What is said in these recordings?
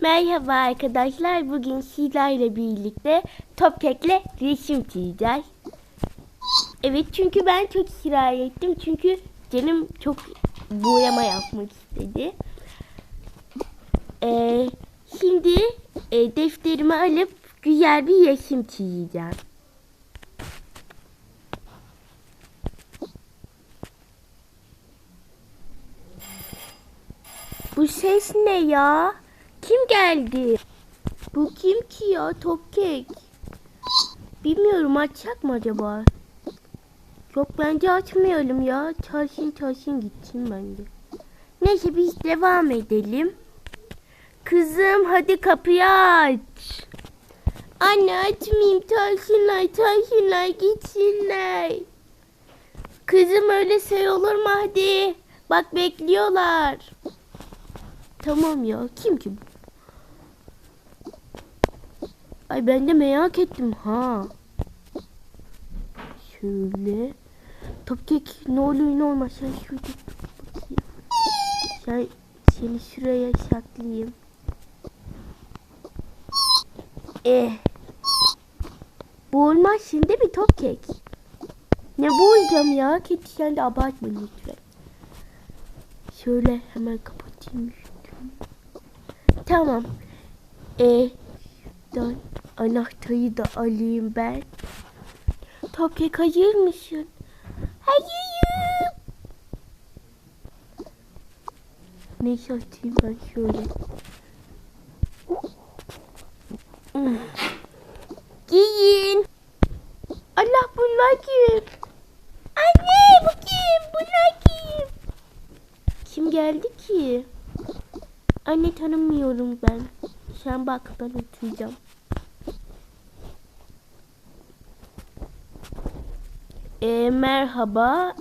Merhaba arkadaşlar. Bugün sizlerle birlikte Topkek'le resim çizeceğiz. Evet çünkü ben çok ısrar ettim. Çünkü canım çok boyama yapmak istedi. Ee, şimdi e, defterimi alıp güzel bir resim çizeceğim. Bu ses ne ya? Kim geldi? Bu kim ki ya? Topkek. Bilmiyorum açacak mı acaba? Yok bence açmayalım ya. Çalışın çalışın gitsin bence. Neyse biz devam edelim. Kızım hadi kapıyı aç. Anne açmayayım. Çalışınlar çalışınlar gitsinler. Kızım öyle şey olur mu hadi. Bak bekliyorlar. Tamam ya. Kim ki bu? Ay ben de merak ettim ha. Şöyle. Topkek ne oluyor ne olmaz. Sen şurada. Sen seni şuraya saklayayım. Eh. Bu olmaz şimdi mi Topkek? Ne boğulacağım ya? Kedi sen de abartma lütfen. Şöyle hemen kapatayım. Tamam. E şuradan anahtarı da alayım ben. Topkek hazır mısın? Hazırım. Neyse atayım ben şöyle. Giyin. Allah bunlar kim? Anne bu kim? Bunlar kim? Kim geldi ki? Anne tanımıyorum ben. Sen bak ben oturacağım. E, merhaba.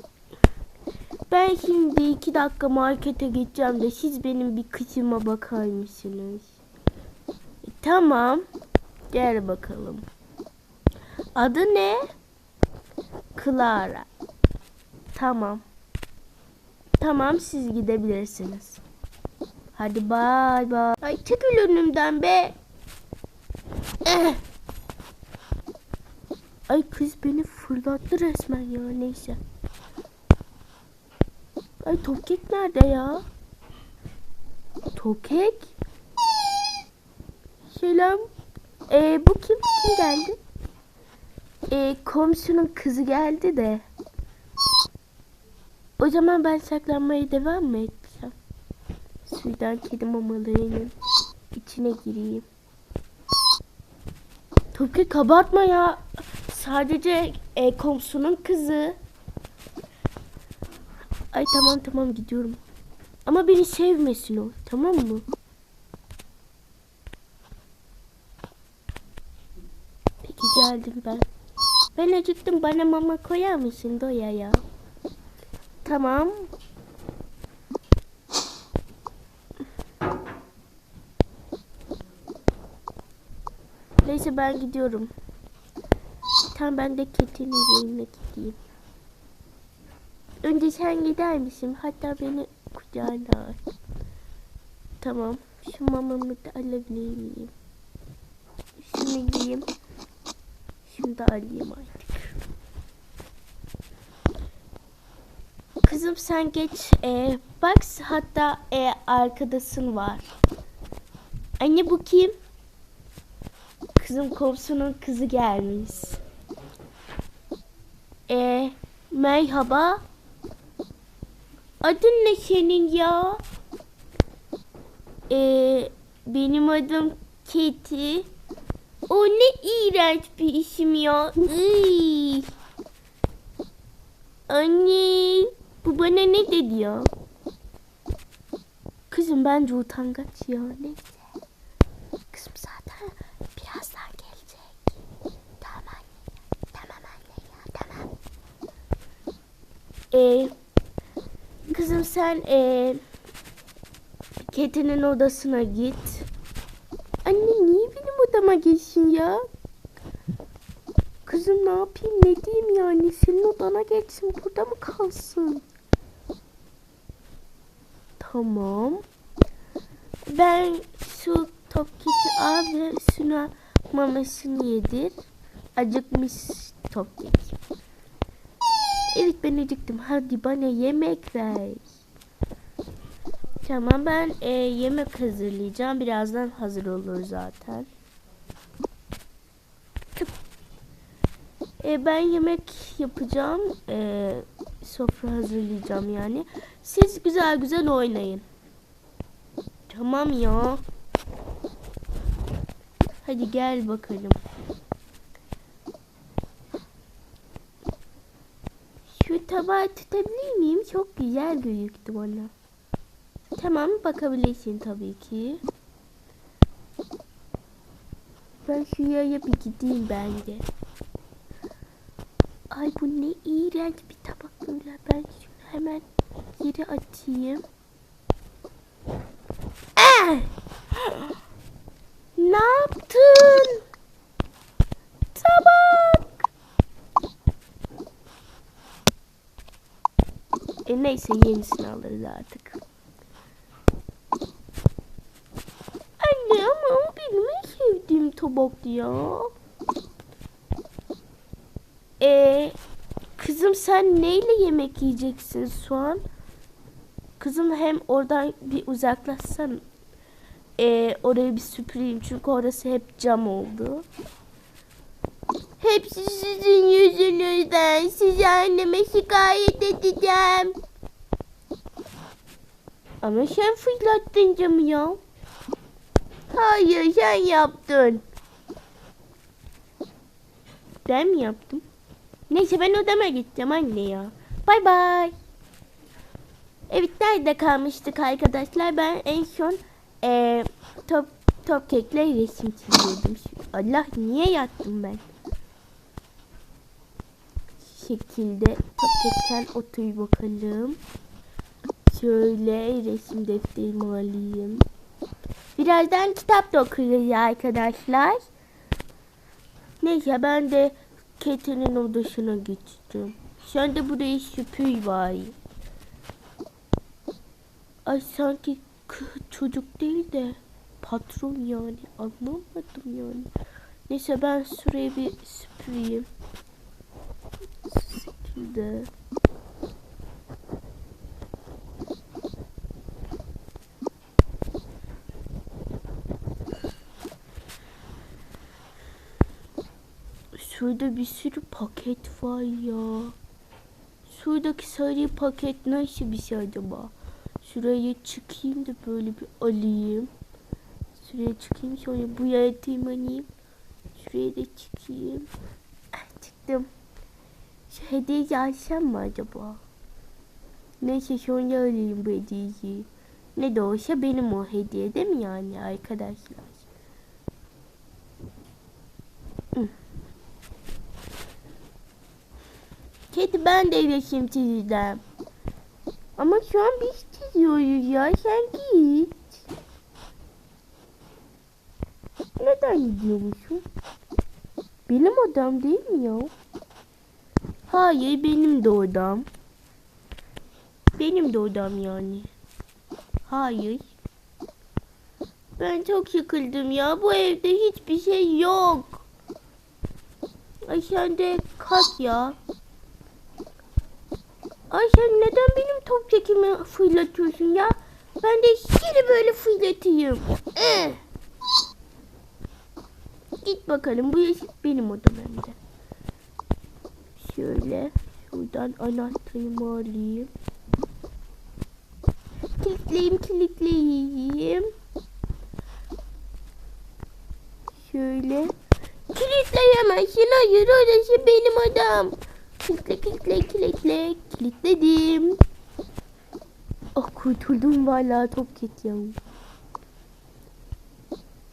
Ben şimdi iki dakika markete gideceğim de siz benim bir kızıma bakar mısınız? E, tamam. Gel bakalım. Adı ne? Clara. Tamam. Tamam siz gidebilirsiniz. Hadi bay bay. Ay çekil önümden be. Eh. Ay kız beni fırlattı resmen ya neyse. Ay Tokek nerede ya? Tokek? Selam. Ee, bu kim? Kim geldi? Ee, komşunun kızı geldi de. O zaman ben saklanmaya devam mı etsem? Sudan kedi mamalarının içine gireyim. Topki kabartma ya. Sadece e, komşunun kızı. Ay tamam tamam gidiyorum. Ama beni sevmesin o. Tamam mı? Peki geldim ben. Ben acıktım. Bana mama koyar mısın Doya ya? Tamam. Neyse ben gidiyorum. Tamam ben de Ketin'in yerine gideyim. Önce sen gider misin? Hatta beni kucağına al. Tamam. Şu mamamı da alabilir miyim? Şunu yiyeyim. Şunu da alayım artık. Kızım sen geç. Ee, bak hatta e, arkadasın var. Anne bu kim? Kızım komşunun kızı gelmiş. Ee, merhaba. Adın ne senin ya? Ee, benim adım Keti. O ne iğrenç bir isim ya. Anne, bu bana ne dedi ya? Kızım bence utangaç ya. Neyse. Kızım zaten birazdan gelecek. Tamam anne. Tamam anne ya. Tamam. Ee, kızım sen ee, Keti'nin odasına git. Anne niye benim odama geçsin ya? Kızım ne yapayım ne diyeyim yani senin odana geçsin burada mı kalsın? Tamam. Ben şu Topkek'i al ve Suna mamasını yedir. Acıkmış Topkek. Evet ben acıktım. Hadi bana yemek ver. Tamam ben e, yemek hazırlayacağım. Birazdan hazır olur zaten. E, ben yemek yapacağım. E, sofra hazırlayacağım yani. Siz güzel güzel oynayın. Tamam ya. Hadi gel bakalım. Şu tabağı tutabilir miyim? Çok güzel gözüktü bana. Tamam bakabilirsin tabii ki. Ben şuraya bir gideyim bence. Ay bu ne iğrenç bir tabak böyle. Ben şunu hemen yere atayım. Eh! Ne yaptın? Tabak. E neyse yenisini alırız artık. Anne ama o benim en sevdiğim tabak ya. E kızım sen neyle yemek yiyeceksin soğan? Kızım hem oradan bir uzaklaşsan. E, orayı bir süpüreyim çünkü orası hep cam oldu. Hepsi sizin yüzünüzden. Sizi anneme şikayet edeceğim. Ama sen fırlattın camı ya. Hayır sen yaptın. Ben mi yaptım? Neyse ben odama gideceğim anne ya. Bay bay. Evet nerede kalmıştık arkadaşlar? Ben en son eee top top kekle resim çiziyordum. Allah niye yattım ben? Şekilde top kekten otur bakalım. Şöyle resim defterimi alayım. Birazdan kitap da okuyacağız arkadaşlar. Neyse ben de Kete'nin odasına geçtim. Sen de burayı süpür bari. Ay sanki çocuk değil de patron yani anlamadım yani. Neyse ben şurayı bir süpüreyim. Şekilde. Şurada bir sürü paket var ya. Şuradaki sarı paket nasıl bir şey acaba? Şuraya çıkayım da böyle bir alayım. Şuraya çıkayım sonra buraya tırmanayım. Şuraya da çıkayım. Ah, çıktım. Şu hediyeyi alsam mı acaba? Neyse sonra alayım bu hediyeyi. Ne de olsa benim o hediye değil mi yani arkadaşlar? Kedi ben de resim çizeceğim. Ama şu an biz çiziyoruz ya. Sen git. Neden gidiyormuşum? Benim odam değil mi ya? Hayır benim de odam. Benim de odam yani. Hayır. Ben çok sıkıldım ya. Bu evde hiçbir şey yok. Ay sen de kalk ya. Ay neden benim top çekimi fırlatıyorsun ya? Ben de seni böyle fırlatayım. Eh. Git bakalım bu yeşil benim odam hem de. Şöyle şuradan anahtarımı alayım. Kilitleyeyim kilitleyeyim. Şöyle. Kilitleyemezsin hayır orası benim odam. Kilitle kilitle kilitle kilitledim. Oh kurtuldum vallahi top kek ya.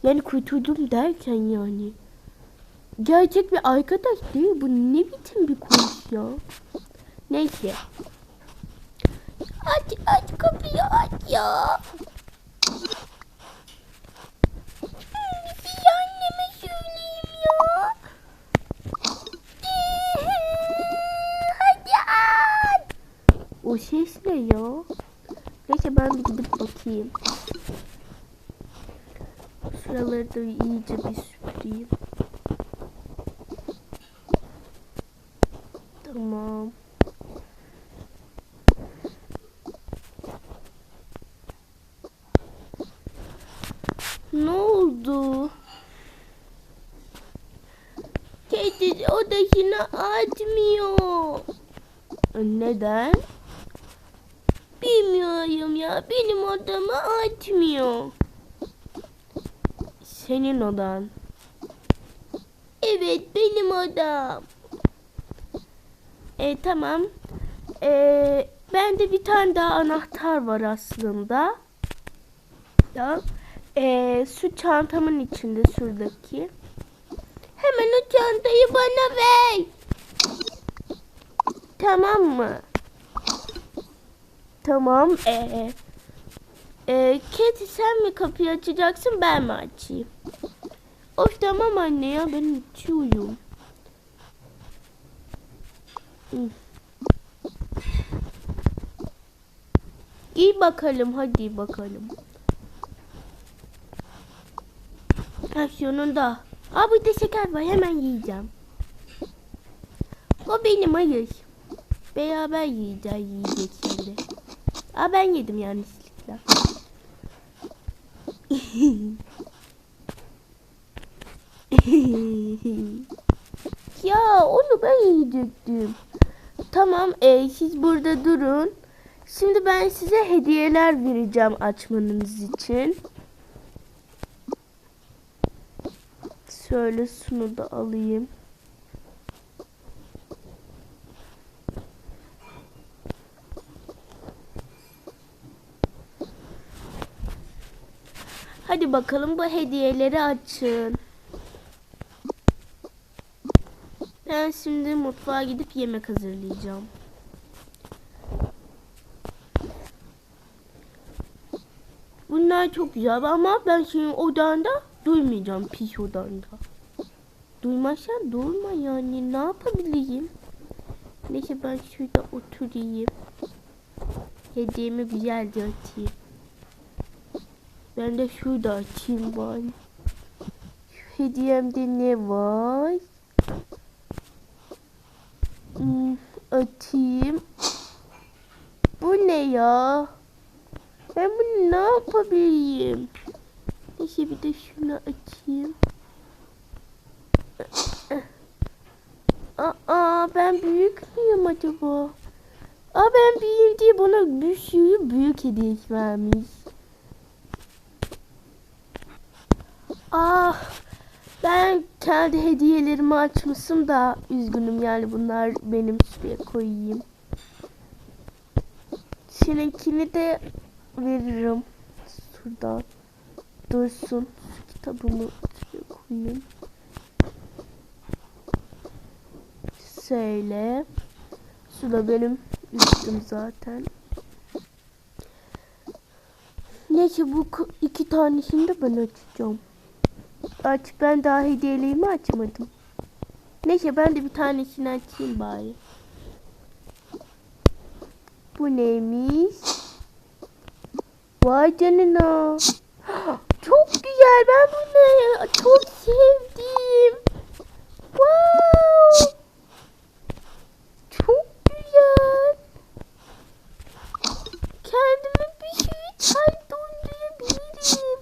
Yani kurtuldum derken yani. Gerçek bir arkadaş değil bu ne biçim bir konuş ya. Neyse. Aç aç kapıyı aç ya. Bir şey anneme söyleyeyim ya. Hadi aç. O ses ne ya? Neyse ben bir gidip bakayım. Şuraları da iyice bir süpüreyim. Tamam. Ne oldu? Kedi odasına atmıyor. Neden? Bilmiyorum ya. Benim odama atmıyor. Senin odan. Evet benim odam. E tamam. E, bende bir tane daha anahtar var aslında. Ya, e, su çantamın içinde şuradaki. Hemen o çantayı bana ver. Tamam mı? Tamam. Ee, e, Keti sen mi kapıyı açacaksın ben mi açayım? Of tamam anne ya ben uçuyorum. İyi bakalım hadi bakalım. Ha sonunda. Aa burada şeker var hemen yiyeceğim. O benim hayır. Beraber yiyeceğiz yiyecek şimdi. Aa ben yedim yanlışlıkla. ya onu ben yiyecektim. Tamam e, siz burada durun. Şimdi ben size hediyeler vereceğim açmanız için. Şöyle şunu da alayım. Hadi bakalım bu hediyeleri açın. Ben şimdi mutfağa gidip yemek hazırlayacağım. Bunlar çok güzel ama ben senin odanda duymayacağım pis odanda. Duymazsan durma yani ne yapabileyim? Neyse ben şurada oturayım. Hediyemi güzelce açayım. Ben de şurada açayım bari. Şu hediyemde ne var? Açayım. Bu ne ya? Ben bunu ne yapabilirim? Neyse bir de şunu açayım. Aa ben büyük müyüm acaba? Aa ben büyüğüm diye bana bir sürü büyük hediye vermiş. Ah ben kendi hediyelerimi açmışım da üzgünüm yani bunlar benim şuraya koyayım. Seninkini de veririm. Şuradan dursun. Şu kitabımı şuraya koyayım. Şöyle. Şu da benim üstüm zaten. Neyse bu iki tanesini de ben açacağım. Aç ben daha hediyeliğimi açmadım. Neyse ben de bir tanesini açayım bari. Bu neymiş? Vay canına. Çok güzel ben bunu çok sevdim. Wow. Çok güzel. Kendime bir sürü çay dondurabilirim.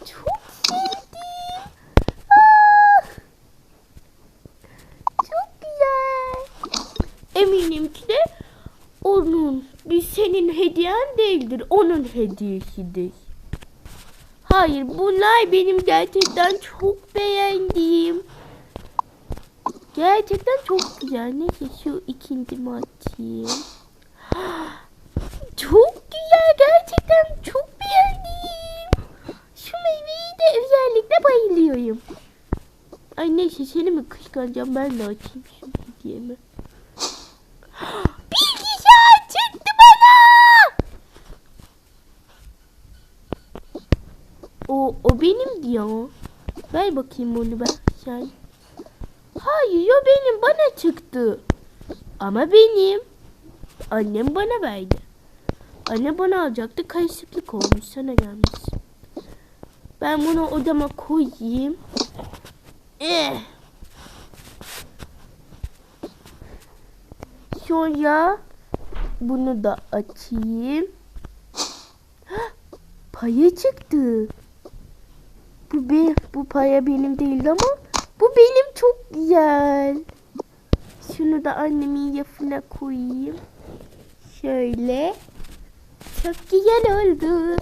Çok sevdim. Ah! Çok güzel. Eminim ki de onun bir senin hediyen Onun hediyesidir. Hayır bunlar benim gerçekten çok beğendiğim. Gerçekten çok güzel. Neyse şu ikincimi açayım. Çok güzel. Gerçekten çok beğendim. Şu meyveyi de özellikle bayılıyorum. Ay neyse seni mi kıskanacağım ben de açayım şu hediyemi. Bilgisayar çıktı bana. O, diyor. Ver bakayım onu ben sen. Hayır o benim bana çıktı. Ama benim. Annem bana verdi. Anne bana alacaktı. Karışıklık olmuş. Sana gelmiş. Ben bunu odama koyayım. Eh. Sonra bunu da açayım. Paya çıktı. Be, bu paya benim değil ama bu benim çok güzel. Şunu da annemin yafına koyayım. Şöyle. Çok güzel oldu.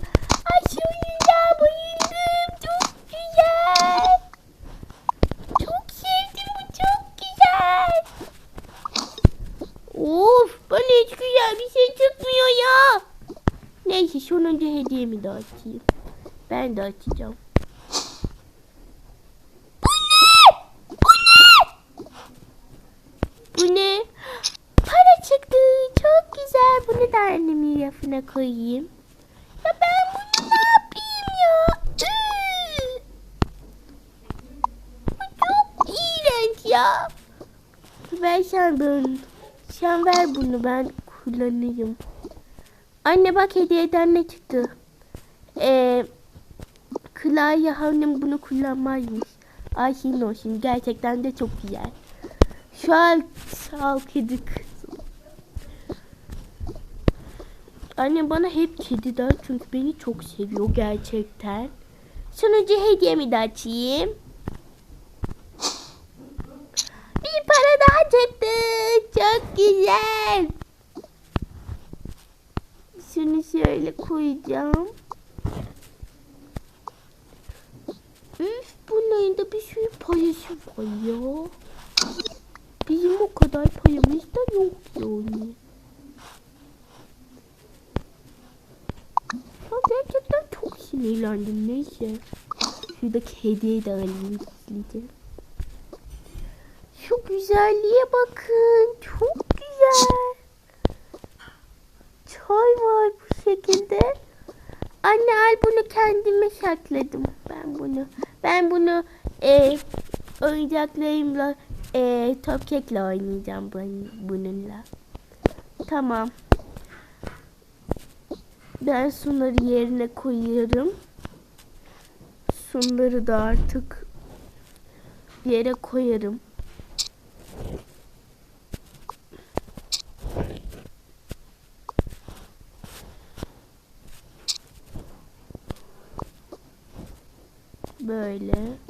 Ay şu oyuncağa bayıldım. Çok güzel. Çok sevdim bu çok güzel. Of bana hiç güzel bir şey çıkmıyor ya. Neyse sonuncu hediyemi de açayım. Ben de açacağım. Bu ne? Bu ne? Bu ne? Para çıktı. Çok güzel. Bunu da annemin rafına koyayım. Ya ben bunu ne yapayım ya? Iı. Bu çok iğrenç ya. Ver sen bunu. Sen ver bunu ben kullanayım. Anne bak hediyeden ne çıktı? Ee, Kılaya annem bunu kullanmazmış. Ay olsun. Gerçekten de çok güzel. An sağ kedi kızım. Annem bana hep kedi der çünkü beni çok seviyor gerçekten. Sonucu hediyemi de açayım. Bir para daha çıktı. Çok güzel. Şunu şöyle koyacağım. Üf bunların da bir sürü payası var ya. Bizim o kadar payımız da yok yani. Ya gerçekten çok sinirlendim neyse. Şuradaki hediyeyi de alayım gizlice. Şu güzelliğe bakın. Çok güzel. Çay var bu şekilde. Anne al bunu kendime sakladım. Ben bunu ben bunu e, oyuncaklarımla e, topkekle oynayacağım bun- bununla. Tamam. Ben sunları yerine koyuyorum. Sunları da artık yere koyarım. Böyle.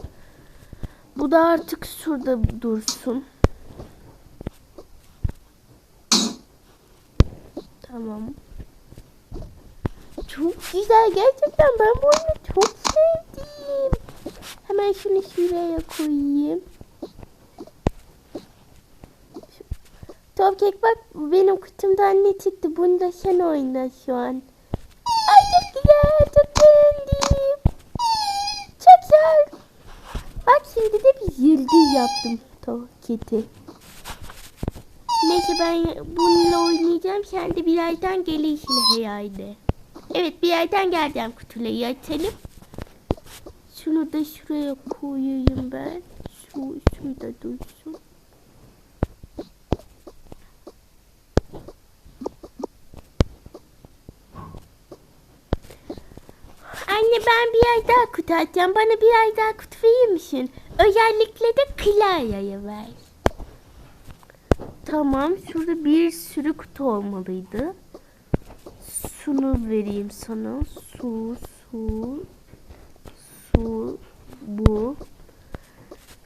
Bu da artık şurada dursun. Tamam. Çok güzel. Gerçekten ben bu oyunu çok sevdim. Hemen şunu şuraya koyayım. Topkek bak benim kutumdan ne çıktı. Bunu da sen oyna şu an. Yaptım Topkek'i. Neyse ben bununla oynayacağım. Sen de birazdan gelişine herhalde. Evet bir yerden geleceğim kutuları açalım. Şunu da şuraya koyayım ben. Şu şurada dursun. Anne ben bir yer daha kutu açacağım. Bana bir yer daha kutu verir misin? Özellikle de Clara'ya ver. Tamam. Şurada bir sürü kutu olmalıydı. Şunu vereyim sana. Su, su, su, bu.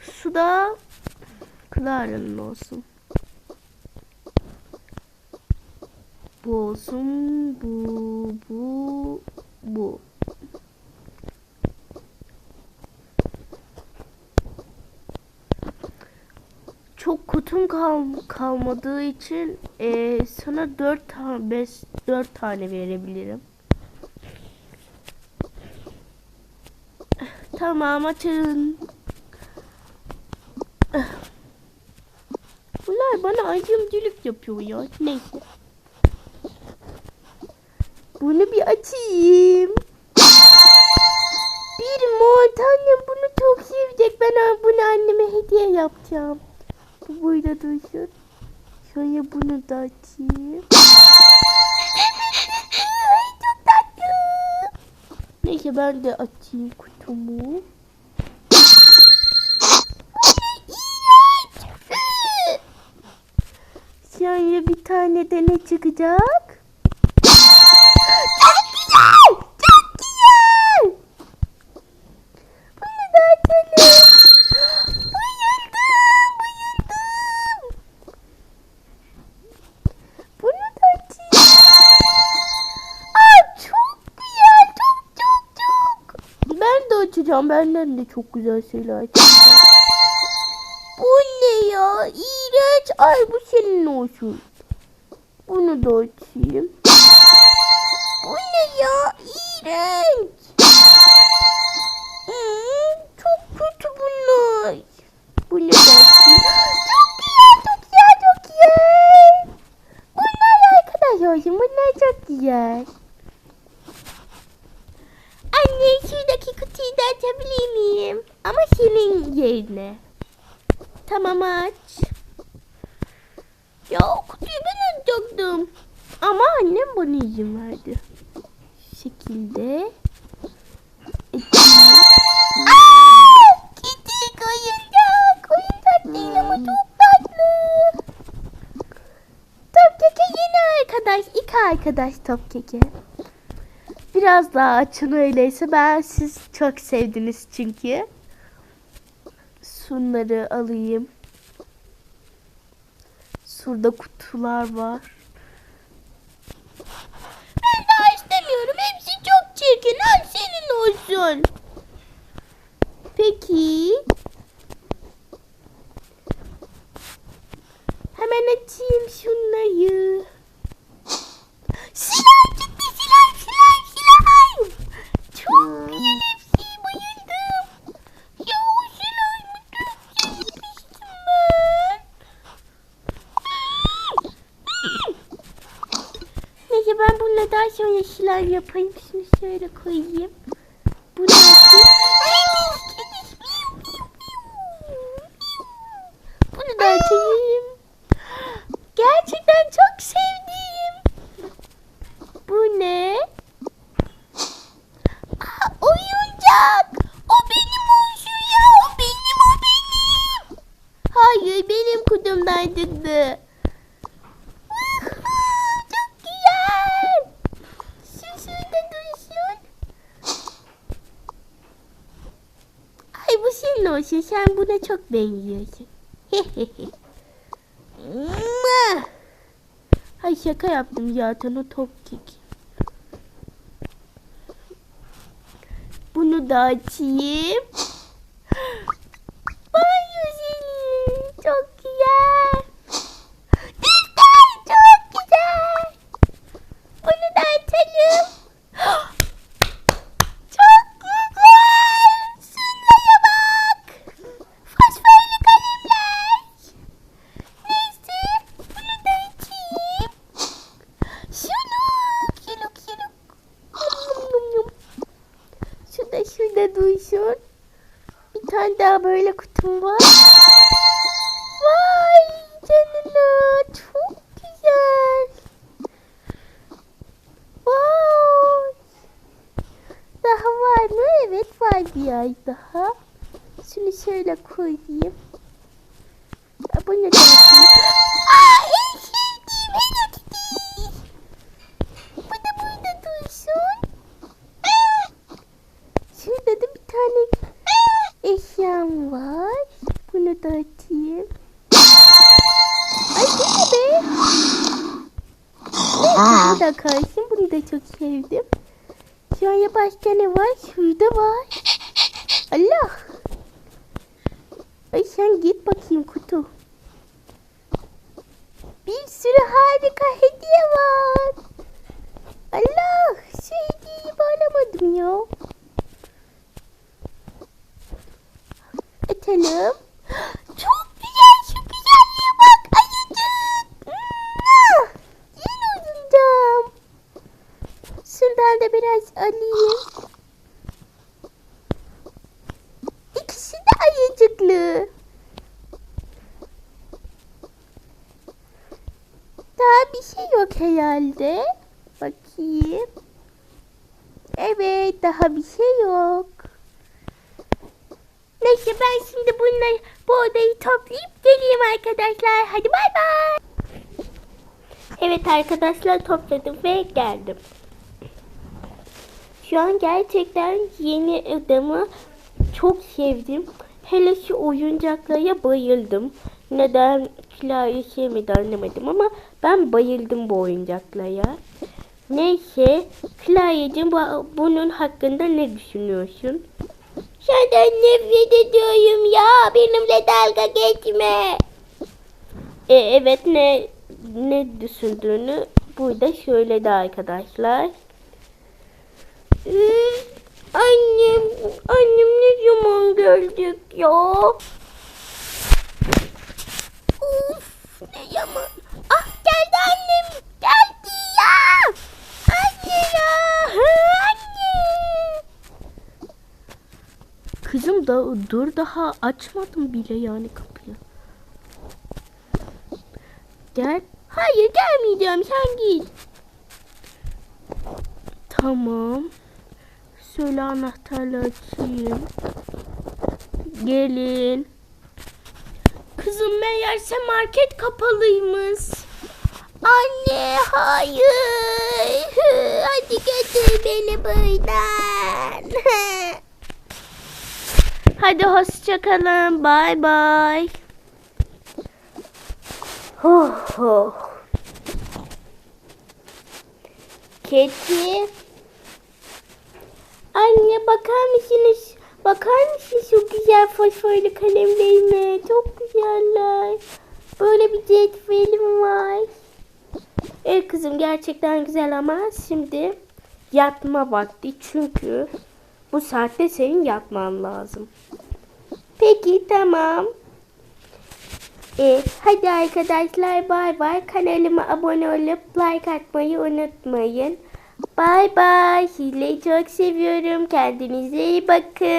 Su da Clara'nın olsun. Bu olsun. Bu, bu, bu. Çok kutum kal kalmadığı için eee, sana 4 tane 5 4 tane verebilirim. Tamam açın. Bunlar bana acımcılık yapıyor ya. Neyse. Bunu bir açayım. Bir mont annem bunu çok sevecek. Ben bunu anneme hediye yapacağım böyle dursun. Şöyle bunu da açayım. Çok tatlı. Neyse ben de açayım kutumu. Şöyle bir tane de ne çıkacak? Açacağım, benden de çok güzel şeyler. Bu ne ya? İğrenç. Ay bu senin olsun. Bunu da açayım. Bu ne ya? İğrenç. Hmm, çok kötü bunlar. Bunu da açayım. Çok güzel, çok güzel, çok güzel. Bunlar arkadaş olsun. Bunlar çok güzel. Anne şuradaki kutuyu da açabilir miyim? Ama senin yerine. Tamam aç. Ya o kutuyu ben açacaktım. Ama annem bana izin verdi. Şu şekilde. Kedi oyuncak. Oyuncak değil ama çok tatlı. Top keke yeni arkadaş. İki arkadaş top keke. Biraz daha açın öyleyse. Ben siz çok sevdiniz çünkü. Şunları alayım. Şurada kutular var. Ben daha istemiyorum. Hepsi çok çirkin. Al senin olsun. Peki. Hemen açayım şunları. Silah çıktı silah silah silah. Çok güzel hepsi bayıldım. Ya o silahımı çok sevmiştim ben. Neyse daha sonra silah yapayım. Şunu şöyle koyayım. Bunu açayım. Bunu da açayım. Gerçekten çok sevdim. Bu ne? Aa, oyuncak. O benim olsun ya. O benim o benim. Hayır benim kutumdan çıktı. Woohoo, Çok güzel. Şu şurada dursun. Ay bu senin olsun. Sen buna çok benziyorsun. Ay şaka yaptım zaten o top kek. Bunu da açayım. Thank you. Da biraz alayım. İkisi de ayıcıklı. Daha bir şey yok herhalde. Bakayım. Evet daha bir şey yok. Neyse ben şimdi bunları bu odayı toplayıp geleyim arkadaşlar. Hadi bay bay. Evet arkadaşlar topladım ve geldim. Şu an gerçekten yeni odamı çok sevdim. Hele şu oyuncaklara bayıldım. Neden Clara'yı sevmedi anlamadım ama ben bayıldım bu oyuncaklara. Neyse Clara'cığım bu- bunun hakkında ne düşünüyorsun? Senden nefret ediyorum ya. Benimle dalga geçme. E, evet ne ne düşündüğünü burada söyledi arkadaşlar. Annem, annem ne zaman gelecek ya? Uf, ne zaman? Ah geldi annem. Geldi ya. Anne ya. Anne. Kızım da dur daha açmadım bile yani kapıyı. Gel. Hayır gelmeyeceğim sen git. Tamam. Söyle anahtarla açayım. Gelin. Kızım meğerse market kapalıymış. Anne hayır. Hadi götür beni buradan. Hadi hoşçakalın. Bay bay. Oh, oh. Kedi. Anne bakar mısınız? Bakar mısın şu güzel fosforlu kalemlerime? Çok güzeller. Böyle bir cetvelim var. Evet kızım gerçekten güzel ama şimdi yatma vakti çünkü bu saatte senin yatman lazım. Peki tamam. E, hadi arkadaşlar bay bay. Kanalıma abone olup like atmayı unutmayın. Bay bay. Hileyi çok seviyorum. Kendinize iyi bakın.